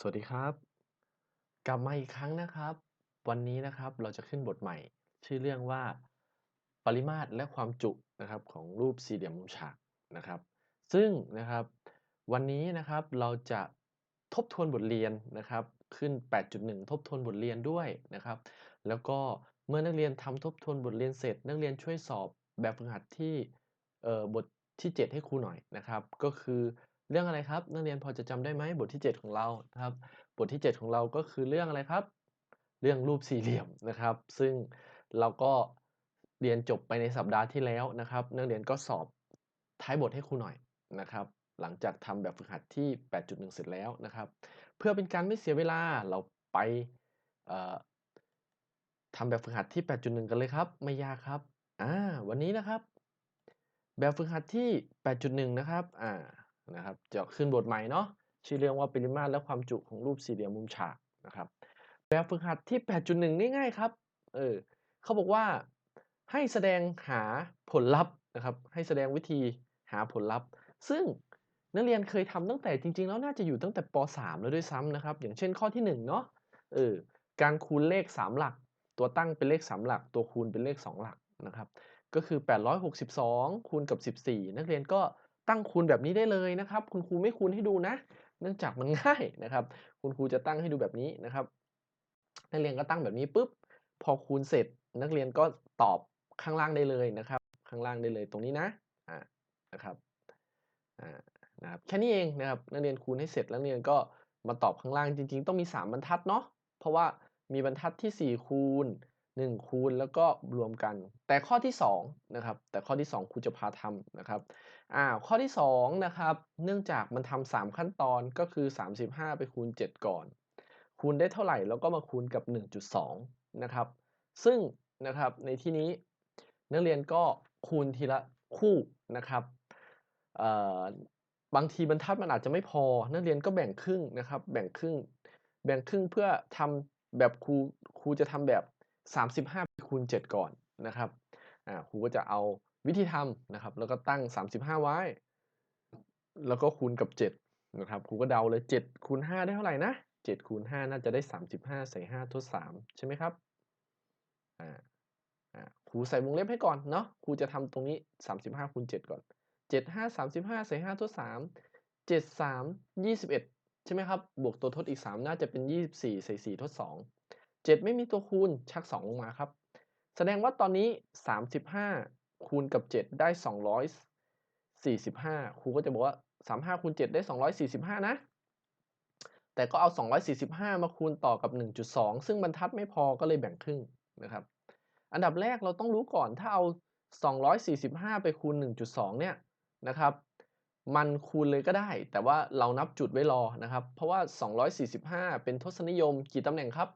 สวัสดีครับ กลับมาอีกครั้งนะครับ วันนี้นะครับเราจะขึ้นบทใหม่ ชื่อเรื่องว่า ปริมาตรและความจุนะครับของรูปสี่เหลี่ยมมุมฉากนะครับ ซึ่งนะครับ วันนี้นะครับเราจะทบทวนบทเรียนนะครับ ขึ้น 8.1 ทบทวนบทเรียนด้วยนะครับ แล้วก็เมื่อนักเรียนทำทบทวนบทเรียนเสร็จ นักเรียนช่วยสอบแบบฝึกหัดที่เออบทที่ 7 ให้ครูหน่อยนะครับ ก็คือ เรื่องอะไรครับ นักเรียนพอจะจำได้ไหมบทที่ 7 ของเรานะครับ บทที่ 7 ของเราก็คือเรื่องอะไรครับ เรื่องรูปสี่เหลี่ยมนะครับ ซึ่งเราก็เรียนจบไปในสัปดาห์ที่แล้วนะครับ นักเรียนก็สอบท้ายบทให้ครูหน่อยนะครับ หลังจากทำแบบฝึกหัดที่ 8.1 เสร็จแล้วนะครับ เพื่อเป็นการไม่เสียเวลาเราไปเอ่อทำแบบฝึกหัดที่ 8.1 กันเลยครับ ไม่ยากครับอ่าวันนี้นะครับ แบบฝึกหัดที่ 8.1 นะครับอ่า นะครับจะขึ้นบทใหม่เนาะชื่อเรื่องว่าปริมาตรและความจุของรูปสี่เหลี่ยมมุมฉากนะครับแบบฝึกหัดที่ 8.1 ง่ายๆครับเออเขาบอกว่าให้แสดงหาผลลัพธ์นะครับ ให้แสดงวิธีหาผลลัพธ์ ซึ่งนักเรียนเคยทำตั้งแต่จริงๆ แล้วน่าจะอยู่ตั้งแต่ป .3 แล้วด้วยซ้ำนะครับ อย่างเช่นข้อที่1เนาะเออการคูณเลข 3 หลัก ตัวตั้งเป็นเลข 3 หลัก ตัวคูณเป็นเลข 2 หลักนะครับ ก็คือ 862 คูณกับ 14 นักเรียนก็ ตั้งคูณแบบนี้ได้เลยนะครับ คุณครูไม่คูณให้ดูนะ เนื่องจากมันง่ายนะครับ คุณครูจะตั้งให้ดูแบบนี้นะครับ นักเรียนก็ตั้งแบบนี้ปุ๊บ พอคูณเสร็จ นักเรียนก็ตอบข้างล่างได้เลยนะครับ ข้างล่างได้เลยตรงนี้นะอ่านะครับอ่านะครับแค่นี้เองนะครับนักเรียนคูณให้เสร็จแล้วนักเรียนก็มาตอบข้างล่างจริง ๆ ต้องมี 3 บรรทัดเนาะเพราะว่ามีบรรทัดที่ 4 คูณ 1 คูณแล้วก็รวมกัน แต่ข้อที่2นะครับแต่ข้อที่ 2ครูจะพาทำนะครับ อ่าข้อที่2นะครับ เนื่องจากมันทำ3ขั้นตอนก็คือ 35 ไปคูณ 7 ก่อน คูณได้เท่าไหร่แล้วก็มาคูณกับ 1.2 นะครับ ซึ่งนะครับในที่นี้นักเรียนก็คูณทีละคู่นะครับเอ่อบางทีบรรทัดมันอาจจะไม่พอ นักเรียนก็แบ่งครึ่งนะครับ แบ่งครึ่ง แบ่งครึ่งเพื่อทำแบบครูครูจะทำแบบ 35คูณ7 ก่อนนะครับอ่าครูก็จะเอา วิธีทำนะครับ แล้วก็ตั้ง 35 ไว้ แล้วก็คูณกับ 7 นะครับครูก็เดาเลย 7 คูณ 5 ได้เท่าไหร่นะ 7 คูณ 5 น่าจะได้ 35 ใส่ 5 ทด 3 ใช่ไหมครับอ่าอ่าครูใส่วงเล็บให้ก่อนเนาะครูจะทำตรงนี้ 35คูณ7ก่อน 7 5 35 ใส่ 5 ทด 3 7 3 21 ใช่ไหมครับ บวกตัวทดอีก 3 น่าจะเป็น 24 ใส่ 4 ทด 2 7 ไม่มีตัวคูณชัก 2 ลงมาครับ แสดงว่าตอนนี้ 35 คูณกับ 7 ได้ 245 ครูก็จะบอกว่า 35คูณ7ได้ 245 นะ แต่ก็เอา 245 มาคูณต่อกับ 1.2 ซึ่งบรรทัดไม่พอก็เลยแบ่งครึ่งนะครับ อันดับแรกเราต้องรู้ก่อนถ้าเอา 245 ไปคูณ 1.2 เนี่ยนะครับ มันคูณเลยก็ได้ แต่ว่าเรานับจุดไว้รอนะครับ เพราะว่า 245 เป็นทศนิยมกี่ตำแหน่งครับ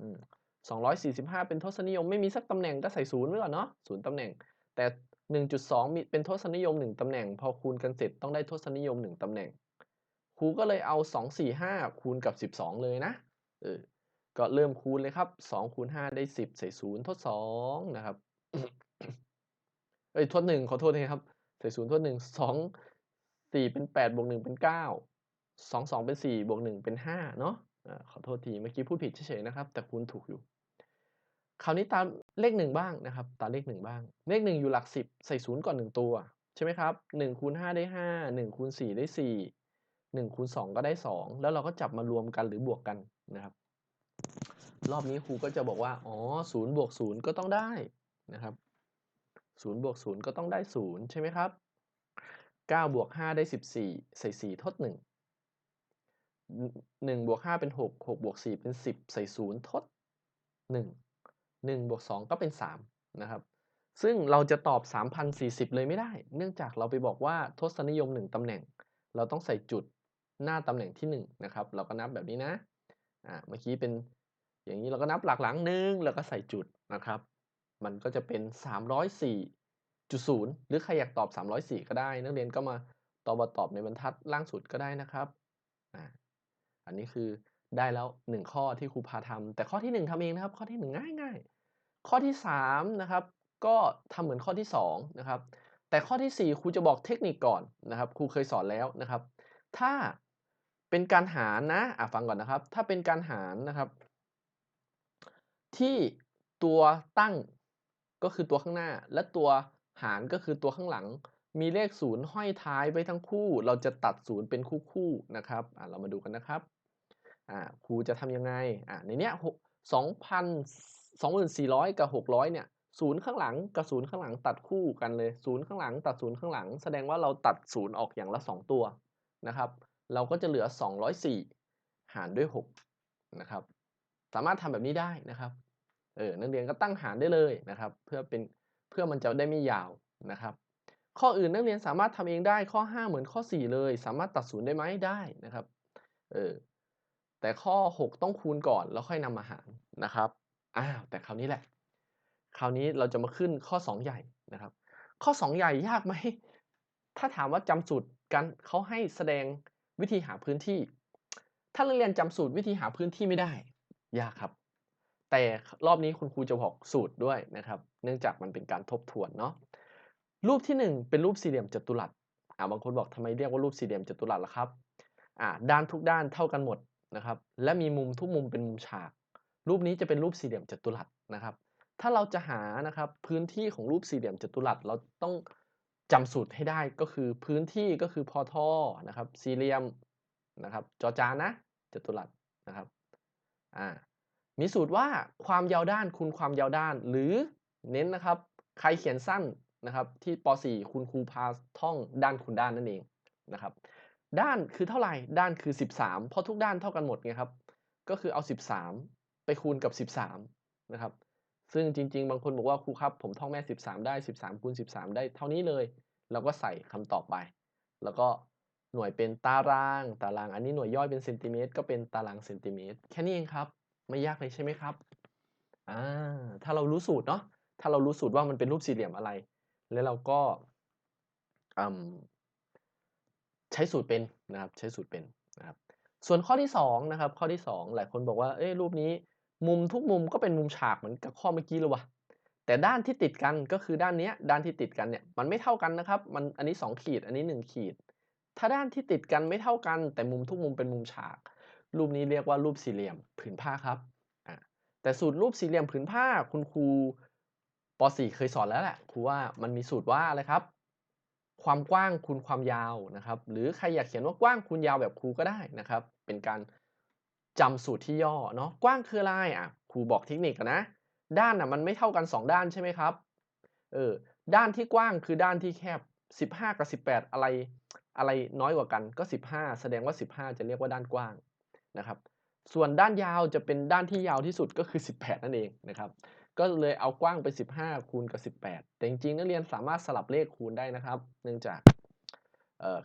อืม 245 เป็นทศนิยมไม่มีสักตำแหน่งก็ใส่ศูนย์ไว้ก่อนเนาะศูนย์ตำแหน่ง แต่ 1.2 มีเป็นทศนิยม 1ตำแหน่ง พอคูณกันเสร็จต้องได้ทศนิยม 1ตำแหน่ง ครูก็เลยเอา 245 คูณกับ 12 เลยนะเออก็เริ่มคูณเลยครับ2คูณ5ได้ 10 ใส่0ทด2นะครับเอ้ยทด1ขอโทษทีครับ ใส่0ทด1 2 4เป็น8บวก1เป็น9 2 2เป็น4บวก1เป็น5เนาะขอโทษทีเมื่อกี้พูดผิดเฉยๆนะครับ แต่คูณถูกอยู่ คราวนี้ตามเลขหนึ่งบ้างนะครับตามเลขหนึ่งบ้าง เลขหนึ่งอยู่หลักสิบใส่ศูนย์ก่อนหนึ่งตัวใช่ไหมครับหนึ่งคูณห้าได้ห้าหนึ่งคูณสี่ได้สี่หนึ่งคูณสองก็ได้สองแล้วเราก็จับมารวมกันหรือบวกกันนะครับ รอบนี้ครูก็จะบอกว่าอ๋อศูนย์บวกศูนย์ก็ต้องได้นะครับศูนย์บวกศูนย์ก็ต้องได้ศูนย์ใช่ไหมครับเก้าบวกห้าได้สิบสี่ใส่สี่ทดหนึ่งหนึ่งบวกห้าเป็นหกหกบวกสี่เป็นสิบใส่ศูนย์ทดหนึ่ง 1บวก2ก็เป็น3นะครับ ซึ่งเราจะตอบ 3,040 เลยไม่ได้ เนื่องจากเราไปบอกว่าทศนิยม 1ตำแหน่ง เราต้องใส่จุดหน้าตำแหน่งที่ 1 นะครับ เราก็นับแบบนี้นะอ่าเมื่อกี้เป็นอย่างนี้เราก็นับหลักหลังหนึ่งแล้วก็ใส่จุดนะครับ มันก็จะเป็น 304.0 หรือใครอยากตอบ 304 ก็ได้ นักเรียนก็มาตอบตอบในบรรทัดล่างสุดก็ได้นะครับอ่าอันนี้คือ ได้แล้ว 1 ข้อที่ครูพาทำแต่ข้อที่ 1ทำเองนะครับ ข้อที่ 1 ง่ายง่ายข้อที่3นะครับก็ทำเหมือนข้อที่2นะครับแต่ข้อที่ 4 ครูจะบอกเทคนิคก่อนนะครับ ครูเคยสอนแล้วนะครับ ถ้าเป็นการหารนะอ่าฟังก่อนนะครับ ถ้าเป็นการหารนะครับ ที่ตัวตั้งก็คือตัวข้างหน้า และตัวหารก็คือตัวข้างหลัง มีเลข0ห้อยท้ายไว้ทั้งคู่ เราจะตัด0เป็นคู่ๆนะครับอ่าเรามาดูกันนะครับ อ่าครูจะทำยังไงอ่าในเนี้ยหกสองพันสองหมื่นสี่ร้อยกับหกร้อยเนี่ยศูนย์ข้างหลังกับศูนย์ข้างหลังตัดคู่กันเลยศูนย์ข้างหลังตัดศูนย์ข้างหลัง แสดงว่าเราตัดศูนย์ออกอย่างละสองตัวนะครับ เราก็จะเหลือ 204 หารด้วย6นะครับ สามารถทำแบบนี้ได้นะครับเออนักเรียนก็ตั้งหารได้เลยนะครับ เพื่อเป็นเพื่อมันจะได้ไม่ยาวนะครับ ข้ออื่นนักเรียนสามารถทำเองได้ข้อ 5 เหมือนข้อ 4 เลย สามารถตัดศูนย์ได้ไหมได้นะครับเออ แต่ข้อ 6 ต้องคูณก่อนแล้วค่อยนำมาหารนะครับอ้าวแต่คราวนี้แหละ คราวนี้เราจะมาขึ้นข้อ 2 ใหญ่นะครับ ข้อ 2 ใหญ่ยากไหมถ้าถามว่าจำสูตรกันเขาให้แสดงวิธีหาพื้นที่ ถ้านักเรียนจำสูตรวิธีหาพื้นที่ไม่ได้ ยากครับ แต่รอบนี้คุณครูจะบอกสูตรด้วยนะครับ เนื่องจากมันเป็นการทบทวนเนาะรูปที่ 1 เป็นรูปสี่เหลี่ยมจัตุรัสอ่าบางคนบอกทำไมเรียกว่ารูปสี่เหลี่ยมจัตุรัสล่ะครับอ่าด้านทุกด้านเท่ากันหมด นะครับ และมีมุมทุกมุมเป็นมุมฉาก รูปนี้จะเป็นรูปสี่เหลี่ยมจัตุรัสนะครับ ถ้าเราจะหานะครับพื้นที่ของรูปสี่เหลี่ยมจัตุรัสเราต้องจำสูตรให้ได้ก็คือพื้นที่ก็คือพอท่อนะครับ สี่เหลี่ยมนะครับจอจานนะจัตุรัสนะครับอ่ามีสูตรว่าความยาวด้านคูณความยาวด้าน หรือเน้นนะครับ ใครเขียนสั้นนะครับ ที่ป .4 คุณครูพาท่องด้านคูณด้านนั่นเองนะครับ ด้านคือเท่าไหร่ ด้านคือ 13 เพราะทุกด้านเท่ากันหมดไงครับ ก็คือเอา 13 ไปคูณกับ 13 นะครับ ซึ่งจริง ๆ บางคนบอกว่าครูครับ ผมท่องแม่ 13 ได้ 13คูณ13 ได้เท่านี้เลย เราก็ใส่คำตอบไป แล้วก็หน่วยเป็นตาราง ตาราง อันนี้หน่วยย่อยเป็นเซนติเมตรก็เป็นตารางเซนติเมตร แค่นี้เองครับ ไม่ยากเลยใช่ไหมครับ อ่า ถ้าเรารู้สูตรเนาะ ถ้าเรารู้สูตรว่ามันเป็นรูปสี่เหลี่ยมอะไร แล้วเราก็อืม ใช้สูตรเป็นนะครับใช้สูตรเป็นนะครับส่วนข้อที่2นะครับข้อที่ 2 หลายคนบอกว่าเอ้ยรูปนี้มุมทุกมุมก็เป็นมุมฉากเหมือนกับข้อเมื่อกี้เลยวะแต่ด้านที่ติดกันก็คือด้านนี้ด้านที่ติดกันเนี่ยมันไม่เท่ากันนะครับมันอันนี้ 2 ขีดอันนี้ 1 ขีด ถ้าด้านที่ติดกันไม่เท่ากัน แต่มุมทุกมุมเป็นมุมฉาก รูปนี้เรียกว่ารูปสี่เหลี่ยมผืนผ้าครับแต่สูตรรูปสี่เหลี่ยมผืนผ้าคุณครูป .4 เคยสอนแล้วแหละครูว่ามันมีสูตรว่าอะไรครับ ความกว้างคูณความยาวนะครับ หรือใครอยากเขียนว่ากว้างคูณยาวแบบครูก็ได้นะครับ เป็นการจำสูตรที่ย่อเนาะกว้างคืออะไรอะครูบอกเทคนิคนนะ ด้านอะมันไม่เท่ากัน 2 ด้านใช่ไหมครับเออด้านที่กว้างคือด้านที่แคบ 15 กับ 18 อะไรอะไรน้อยกว่ากันก็ 15 แสดงว่า 15 จะเรียกว่าด้านกว้างนะครับ ส่วนด้านยาวจะเป็นด้านที่ยาวที่สุดก็คือ 18 นั่นเองนะครับ ก็เลยเอากว้างไป 15 คูณกับ 18 แต่จริงๆ นักเรียนสามารถสลับเลขคูณได้นะครับ เนื่องจาก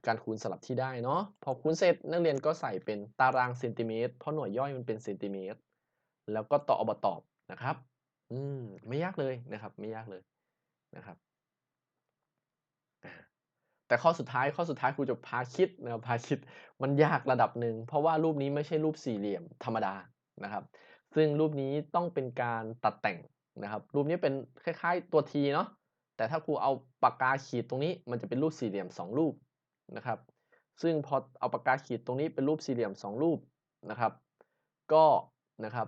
การคูณสลับที่ได้เนาะ พอคูณเสร็จนักเรียนก็ใส่เป็นตารางเซนติเมตร เพราะหน่วยย่อยมันเป็นเซนติเมตร แล้วก็ต่ออบตอบนะครับ อืม ไม่ยากเลยนะครับ ไม่ยากเลยนะครับ แต่ข้อสุดท้ายข้อสุดท้ายครูจะพาคิดนะครับพาคิดมันยากระดับหนึ่ง เพราะว่ารูปนี้ไม่ใช่รูปสี่เหลี่ยมธรรมดานะครับ ซึ่งรูปนี้ต้องเป็นการตัดแต่ง นะครับรูปนี้เป็นคล้ายๆตัว T เนาะแต่ถ้าครูเอาปากกาขีดตรงนี้ มันจะเป็นรูปสี่เหลี่ยม 2 รูปนะครับ ซึ่งพอเอาปากกาขีดตรงนี้เป็นรูปสี่เหลี่ยม 2 รูปนะครับ ก็นะครับ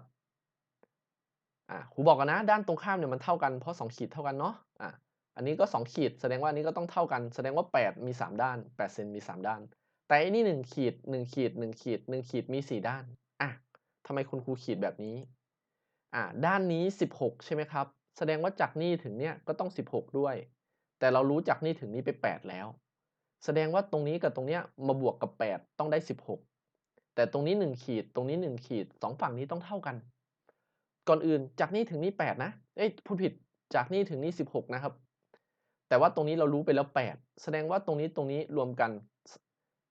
อ่าครูบอกกันนะ ด้านตรงข้ามเนี่ยมันเท่ากันเพราะ 2 ขีดเท่ากันเนาะอ่าอันนี้ก็ 2 ขีดแสดงว่าอันนี้ก็ต้องเท่ากัน แสดงว่า 8 มี 3 ด้าน8เซนมี 3 ด้าน แต่อันนี้ 1 ขีด 1 ขีด 1 ขีด 1 ขีดมี 4 ด้านอะทำไมคุณครูขีดแบบนี้ อ่าด้านนี้ 16 ใช่ไหมครับ แสดงว่าจากนี่ถึงเนี่ยก็ต้อง 16 ด้วย แต่เรารู้จากนี่ถึงนี้ไป 8 แล้ว แสดงว่าตรงนี้กับตรงเนี้ยมาบวกกับ 8 ต้องได้ 16 แต่ตรงนี้ 1 ขีดตรงนี้ 1 ขีด 2 ฝั่งนี้ต้องเท่ากัน ก่อนอื่นจากนี่ถึงนี่ 8 นะ เอ้ยพูดผิดจากนี่ถึงนี่ 16 นะครับ แต่ว่าตรงนี้เรารู้ไปแล้ว 8 แสดงว่าตรงนี้ตรงนี้รวมกัน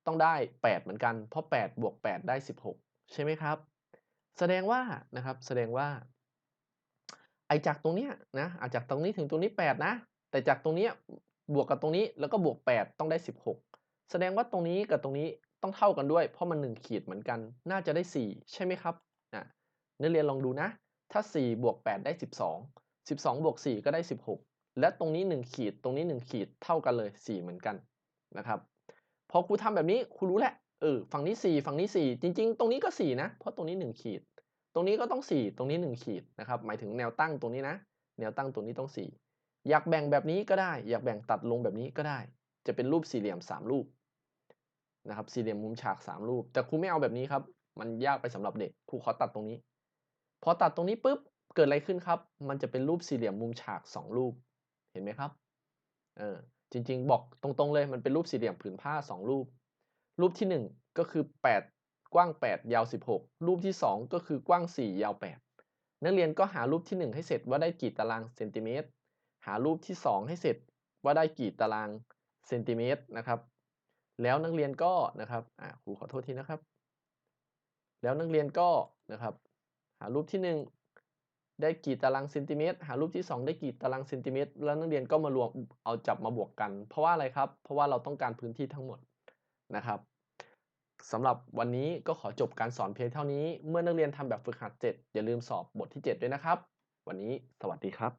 ต้องได้ 8 เหมือนกัน เพราะ 8 บวก 8 ได้ 16 ใช่ไหมครับ แสดงว่านะครับแสดงว่า ไอจากตรงเนี้ยนะอาจากตรงนี้ถึงตรงนี้8นะแต่จากตรงเนี้ยบวกกับตรงนี้แล้วก็บวก 8 ต้องได้ 16 แสดงว่าตรงนี้กับตรงนี้ต้องเท่ากันด้วย เพราะมัน 1 ขีดเหมือนกัน น่าจะได้ 4 ใช่ไหมครับอะนักเรียนลองดูนะ ถ้า 4 บวก 8 ได้ 12 12 บวก 4 ก็ได้ 16 และตรงนี้ 1 ขีด ตรงนี้ 1 ขีด เท่ากันเลย 4 เหมือนกันนะครับ พอครูทำแบบนี้ ครูรู้แหละ เออฝั่งนี้ 4 ฝั่งนี้ 4 จริง ๆ ตรงนี้ก็ 4 นะ เพราะตรงนี้ 1 ขีด ตรงนี้ก็ต้อง 4 ตรงนี้ 1 ขีดนะครับ หมายถึงแนวตั้งตรงนี้นะ แนวตั้งตรงนี้ต้อง 4 อยากแบ่งแบบนี้ก็ได้ อยากแบ่งตัดลงแบบนี้ก็ได้ จะเป็นรูปสี่เหลี่ยม 3 รูปนะครับ สี่เหลี่ยมมุมฉาก 3 รูป แต่ครูไม่เอาแบบนี้ครับ มันยากไปสำหรับเด็ก ครูขอตัดตรงนี้ พอตัดตรงนี้ปุ๊บ เกิดอะไรขึ้นครับ มันจะเป็นรูปสี่เหลี่ยมมุมฉาก 2 รูป เห็นไหมครับ เออ จริง ๆ บอกตรงๆเลย มันเป็นรูปสี่เหลี่ยมผืนผ้า 2 รูป รูปที่ 1 ก็คือ 8 กว้าง 8 ยาว 16 รูปที่ 2 ก็คือกว้าง 4 ยาว 8 นักเรียนก็หารูปที่ 1 ให้เสร็จว่าได้กี่ตารางเซนติเมตร หารูปที่ 2 ให้เสร็จว่าได้กี่ตารางเซนติเมตรนะครับ แล้วนักเรียนก็นะครับอ่าครูขอโทษทีนะครับ แล้วนักเรียนก็นะครับ หารูปที่ 1ได้กี่ตารางเซนติเมตร หารูปที่ 2 ได้กี่ตารางเซนติเมตร แล้วนักเรียนก็มารวมเอาจับมาบวกกัน เพราะว่าอะไรครับ เพราะว่าเราต้องการพื้นที่ทั้งหมด นะครับสำหรับวันนี้ก็ขอจบการสอนเพียงเท่านี้ เมื่อนักเรียนทำแบบฝึกหัดเสร็จอย่าลืมสอบบทที่ 7 ด้วยนะครับ วันนี้สวัสดีครับ